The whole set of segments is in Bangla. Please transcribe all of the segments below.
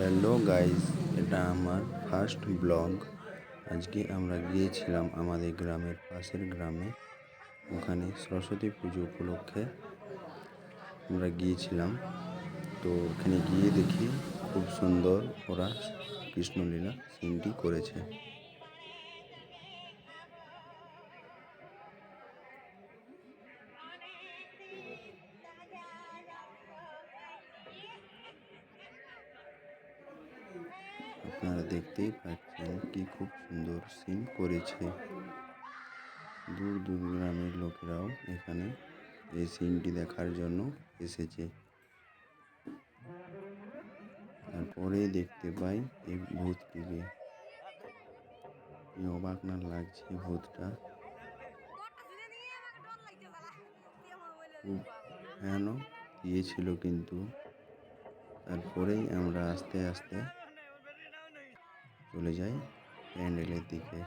হ্যালো গাইজ এটা আমার ফার্স্ট ব্লগ। আজকে আমরা গিয়েছিলাম আমাদের গ্রামের পাশের গ্রামে, ওখানে সরস্বতী পুজো উপলক্ষে আমরা গিয়েছিলাম। তো ওখানে গিয়ে দেখি খুব সুন্দর ওরা কৃষ্ণলীলা সিনটি করেছে। আপনারা দেখতেই পাচ্ছেন কি খুব সুন্দর সিন করেছে। দূর দূর গ্রামের লোকেরাও এখানে এই সিনটি দেখার জন্য এসেছে। তারপরে দেখতে পাই এই ভূতটিকে। অবাক না লাগছে ভূতটা? খুব ভয়ানক দিয়েছিল কিন্তু। তারপরেই আমরা আস্তে আস্তে চলে যাই প্যান্ডেলের দিকে।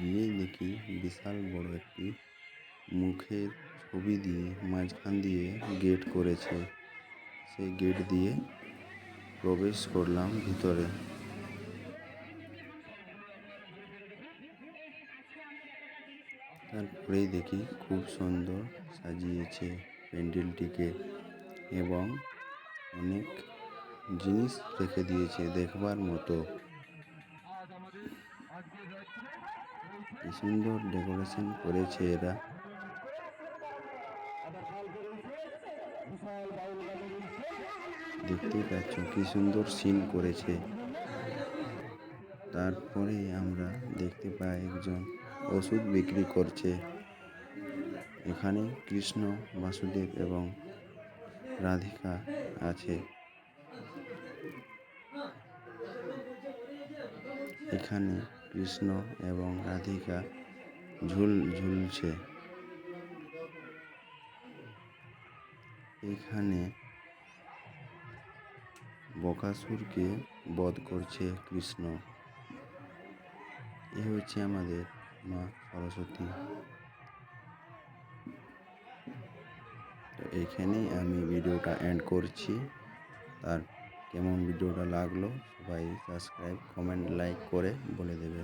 গিয়ে দেখি বিশাল বড় একটি মুখের ছবি দিয়ে মাঝখান দিয়ে গেট করেছে। সেই গেট দিয়ে প্রবেশ করলাম ভিতরে। তারপরেই দেখি খুব সুন্দর সাজিয়েছে প্যান্ডেলটিকে এবং অনেক জিনিস রেখে দিয়েছে দেখবার মতো। কি সুন্দর ডেকোরেশন করেছে এরা। দেখতেই পাচ্ছ কি সুন্দর সিন করেছে। তারপরে আমরা দেখতে পাই একজন ওষুধ বিক্রি করছে। এখানে কৃষ্ণ, বাসুদেব এবং রাধিকা আছে। এখানে কৃষ্ণ এবং রাধিকা ঝুল, ঝুলছে। এখানে বকাসুরকে বধ করছে কৃষ্ণ। এ হচ্ছে আমাদের মা সরস্বতী তো এইখানেই আমি ভিডিওটা এন্ড করছি। আর কেমন ভিডিওটা লাগল, সবাই সাবস্ক্রাইব কমেন্ট লাইক করে বলে দেবে।